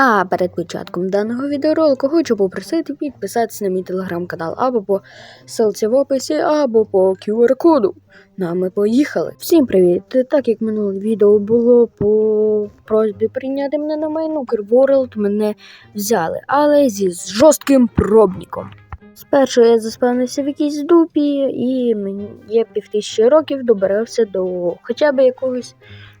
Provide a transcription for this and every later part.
А перед початком даного відеоролику хочу попросити підписатися на мій телеграм-канал або по ссылці в описі, або по QR-коду. Ну а ми поїхали. Всім привіт! Так як минуле відео було по просьбі прийняти мене на майну, World, мене взяли, але зі жорстким пробником. Спершу я заспавнився в якійсь дупі, і мені є півтисячі років добирався до хоча б якогось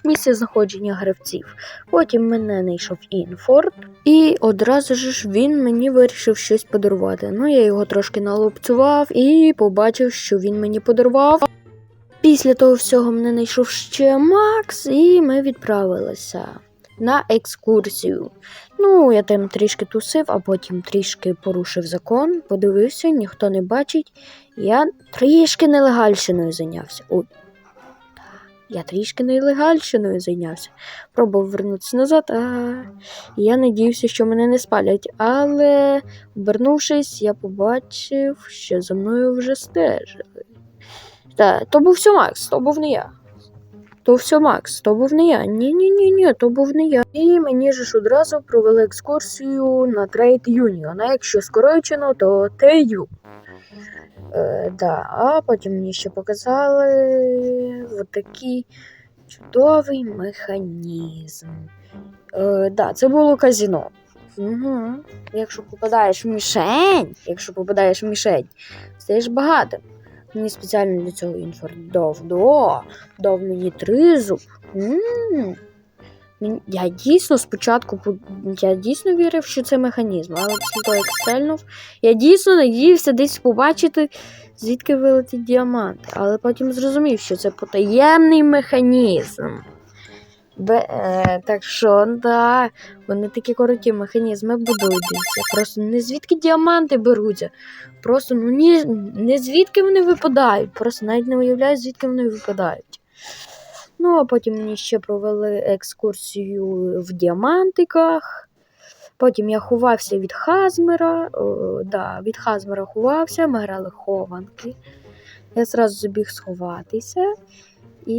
місця знаходження гравців. Потім мене знайшов Інфорд, і одразу ж він мені вирішив щось подарувати. Ну, я його трошки налупцював і побачив, що він мені подарував. Після того всього мене знайшов ще Макс, і ми відправилися на екскурсію. Ну, я там трішки тусив, а потім трішки порушив закон, подивився, ніхто не бачить. Я трішки нелегальщиною зайнявся. Ой. Я трішки нелегальщиною зайнявся. Пробував вернутися назад, а я надіявся, що мене не спалять. Але, обернувшись, я побачив, що за мною вже стежили. Та, то був все Макс, то був не я. То все Макс, то був не я. Ні-ні-ні, ні, то був не я. І мені ж одразу провели екскурсію на Trade Union, а якщо скорочено, то TU. Е, да, а потім мені ще показали отакий чудовий механізм. Е, да, це було казіно. Угу. Якщо попадаєш в мішень, якщо попадаєш в мішень, стаєш багатим. Мені спеціально для цього інфор дав, да, дав мені тризуб. М. Мені- Я дійсно спочатку я дійсно вірив, що це механізм, але після того, як стрельнув, я дійсно надіявся десь побачити, звідки вилетить діамант. Але потім зрозумів, що це потаємний механізм. Бе, е, так що, да, вони такі круті механізми будують. Просто не звідки діаманти беруться. Просто ну ні, не звідки вони випадають. Просто навіть не уявляю, звідки вони випадають. Ну, а потім мені ще провели екскурсію в діамантиках. Потім я ховався від Хазмера. О, да, від Хазмера ховався, ми грали хованки. Я зразу забіг сховатися. І,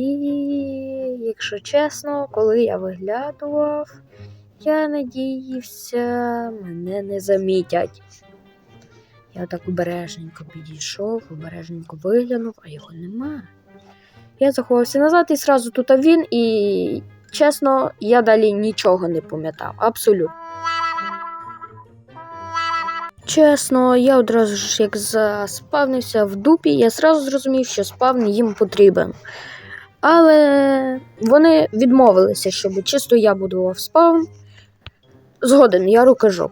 якщо чесно, коли я виглядував, я надіявся, мене не замітять. Я так обережненько підійшов, обережненько виглянув, а його нема. Я заховався назад і зразу тут він, і чесно, я далі нічого не пам'ятав. Абсолютно. Чесно, я одразу ж як заспавнився в дупі, я зразу зрозумів, що спавн їм потрібен. Але вони відмовилися, щоб чисто я будував спавн. Згоден, я рукожоп.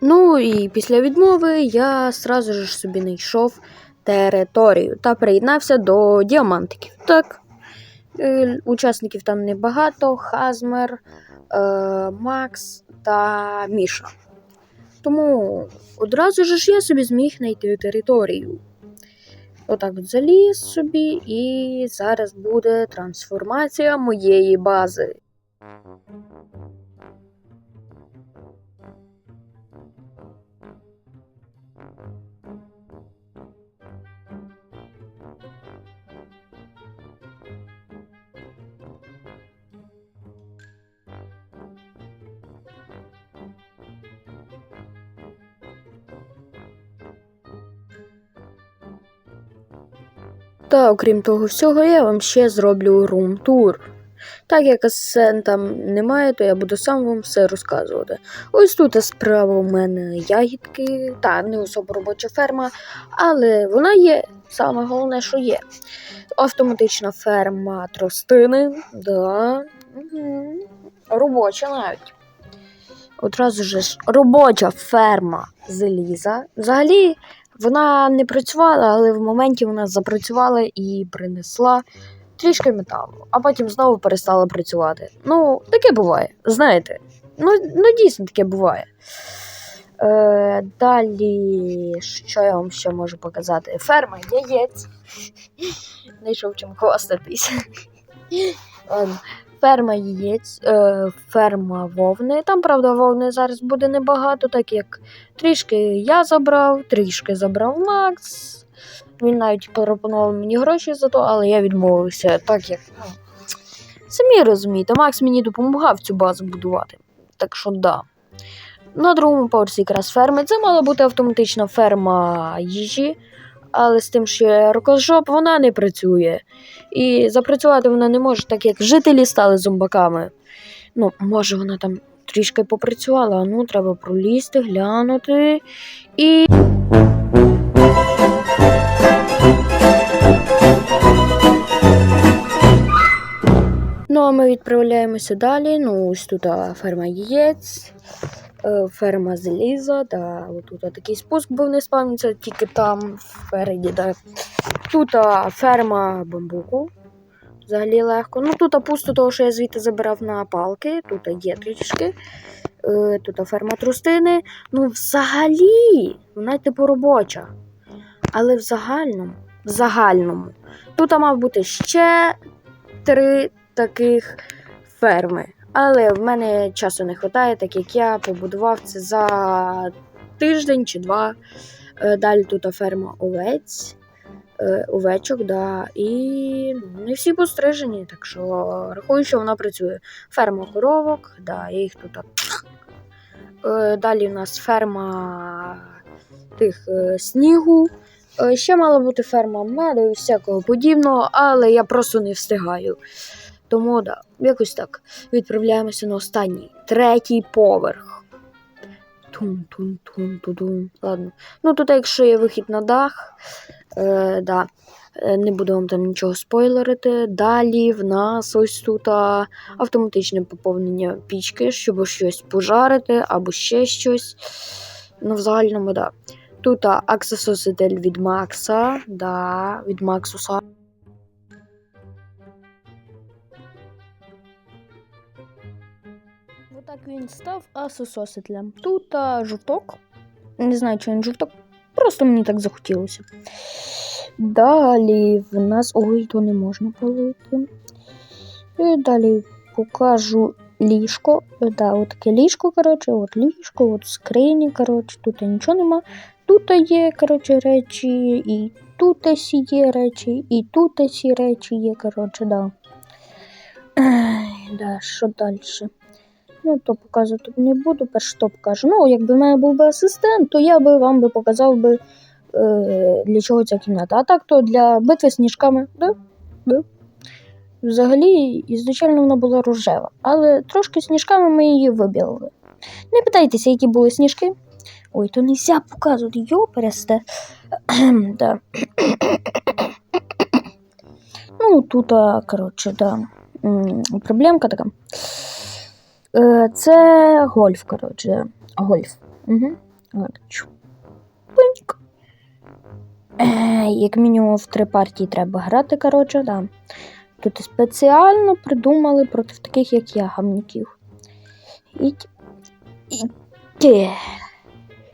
Ну і після відмови я сразу ж собі знайшов територію та приєднався до діамантиків. Так, е, учасників там небагато: Хазмер, е, Макс та Міша. Тому одразу ж я собі зміг знайти територію. Отак от заліз собі, і зараз буде трансформація моєї бази. Та окрім того всього, я вам ще зроблю рум-тур. Так як асен там немає, то я буду сам вам все розказувати. Ось тут справа у мене ягідки, та не особо робоча ферма, але вона є. Саме головне, що є. Автоматична ферма тростини, да. Угу. робоча навіть. Одразу ж робоча ферма заліза. Взагалі вона не працювала, але в моменті вона запрацювала і принесла трішки металу, а потім знову перестала працювати. Ну, таке буває, знаєте. Ну, ну дійсно таке буває. Е, далі, що я вам ще можу показати? Ферма яєць. Знайшов чим хвастатись. Ферма яєць, е, ферма вовни. Там, правда, вовни зараз буде небагато, так як трішки я забрав, трішки забрав Макс. Він навіть пропонував мені гроші за то, але я відмовився, так як. ну, Самі розумієте, Макс мені допомагав цю базу будувати. Так що да. На другому поверсі якраз ферми. Це мала бути автоматична ферма їжі, але з тим, що є рукожоп, вона не працює. І запрацювати вона не може, так як жителі стали зомбаками. Ну, може, вона там трішки попрацювала, а ну треба пролізти, глянути. І. Ну, а ми відправляємося далі. Ну, ось тут ферма яєць, ферма заліза, да, отут такий спуск був не спавниться, тільки там впереді. Да. Тут ферма бамбуку. Взагалі легко. Ну тут а, пусто, того, що я звідти забирав на палки. Тут є трішки. Е, тут ферма трустини. Ну, взагалі, вона типу робоча. Але в загальному, в загальному, тут а, мав бути ще три таких ферми. Але в мене часу не вистачає, так як я побудував це за тиждень чи два. Е, Далі тут ферма овець, е, овечок, да, і ну, не всі пострижені, так що рахую, що вона працює. Ферма коровок, да, я їх тут. Е, Далі у нас ферма тих снігу. Ще мала бути ферма меду і всякого подібного, але я просто не встигаю. Тому да, якось так. Відправляємося на останній, третій поверх. Тун-тун-тун-тун-тун. Ладно. Ну тут, якщо є вихід на дах, е, да. е, не буду вам там нічого спойлерити. Далі в нас ось тут автоматичне поповнення пічки, щоб щось пожарити або ще щось. Ну, в загальному, да. Тут аксесоситель від Макса, да, від Максуса. Отак він став асососителем. Тут а, жовток. Не знаю, чи він жовток. Просто мені так захотілося. Далі в нас. Ой, то не можна полити. І далі покажу ліжко. Да, от таке ліжко, коротше, от ліжко, от скрині, коротше, тут нічого нема. Тут є, коротше, речі, і тут є речі, і тут сі речі є, коротше, да. Да, що далі? Ну, то показувати не буду, перше то покажу. Ну, якби в мене був би асистент, то я би вам би показав би, е, для чого ця кімната. А так то для битви з сніжками. Да? Да. Взагалі, ізначально вона була рожева, але трошки сніжками ми її вибілили. Не питайтеся, які були сніжки. Ой, то не можна показувати, йо, пересте. да. ну, тут, коротше, да. проблемка така. Е, Це гольф, коротше. Гольф. Угу. Пиньк. Е, Як мінімум в три партії треба грати, коротше, да. Тут спеціально придумали проти таких, як я, гамнюків. І. І.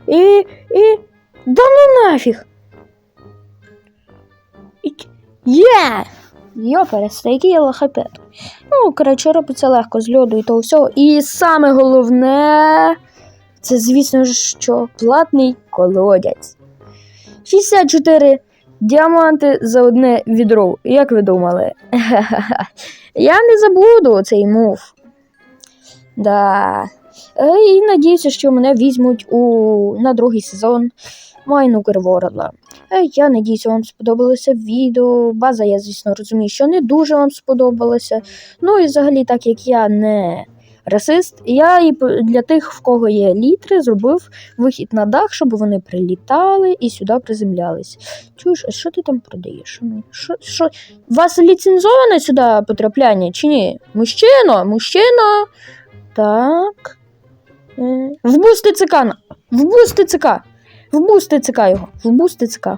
І. І. да ну нафіг! Є! Йо, перестай, який я лохапет. Ну, коротше, робиться легко з льоду і того всього. І саме головне, це, звісно ж, що платний колодязь. 64 діаманти за одне відро. Як ви думали? Я не забуду цей мув. Да. Е, І надіюся, що мене візьмуть у... на другий сезон Майну Керворла. Е, Я надіюся, вам сподобалося відео. База, я, звісно, розумію, що не дуже вам сподобалося. Ну і взагалі, так як я не расист, я і для тих, в кого є літри, зробив вихід на дах, щоб вони прилітали і сюди приземлялись. Чуєш, а що ти там продаєш? Ну, Що, що? Вас ліцензоване сюди потрапляння чи ні? Мужчина, мужчина. Так. Е, Вбуз ТЦК. на- ТЦК. ТЦК його. Вбуз ТЦК.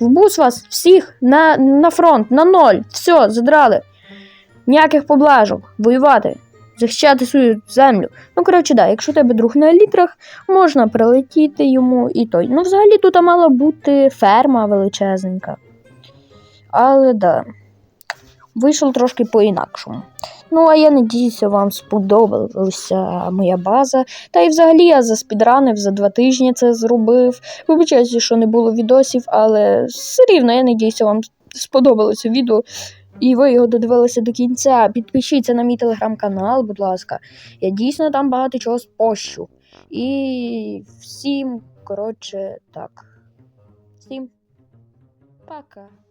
Вбуз вас всіх на, на фронт, на ноль. Все, задрали. Ніяких поблажок. Воювати. Захищати свою землю. Ну, коротше, да, якщо тебе друг на літрах, можна прилетіти йому і той. Ну, взагалі тут мала бути ферма величезненька. Але да. Вийшло трошки по-інакшому. Ну, а я надіюся, вам сподобалася моя база. Та й взагалі я заспідранив за два тижні це зробив. Вибачаюся, що не було відосів, але все рівно я надіюся, вам сподобалося відео. І ви його додивилися до кінця. Підпишіться на мій телеграм-канал, будь ласка. Я дійсно там багато чого спощу. І всім, коротше, так. Всім пока. Пока.